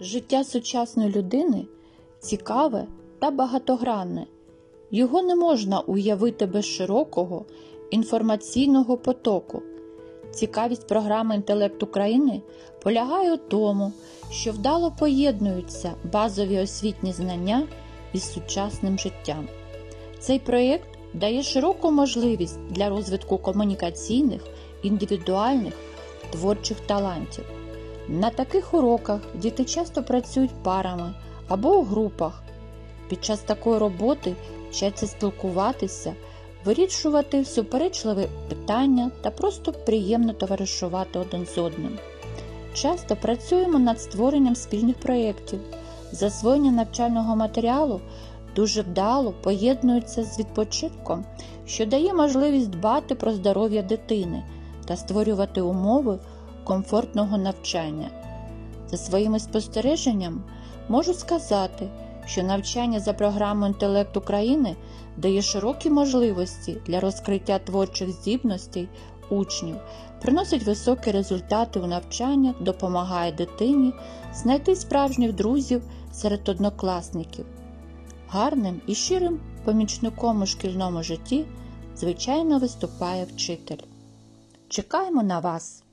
Життя сучасної людини цікаве та багатогранне. Його не можна уявити без широкого інформаційного потоку. Цікавість програми Інтелект України полягає у тому, що вдало поєднуються базові освітні знання із сучасним життям. Цей проєкт дає широку можливість для розвитку комунікаційних, індивідуальних, творчих талантів. На таких уроках діти часто працюють парами або у групах. Під час такої роботи вчаться спілкуватися, вирішувати суперечливі питання та просто приємно товаришувати один з одним. Часто працюємо над створенням спільних проєктів. Засвоєння навчального матеріалу дуже вдало поєднується з відпочинком, що дає можливість дбати про здоров'я дитини та створювати умови комфортного навчання. За своїми спостереженнями можу сказати, що навчання за програмою Інтелект України дає широкі можливості для розкриття творчих здібностей учнів, приносить високі результати у навчаннях, допомагає дитині знайти справжніх друзів серед однокласників. Гарним і щирим помічником у шкільному житті, звичайно, виступає вчитель. Чекаємо на вас!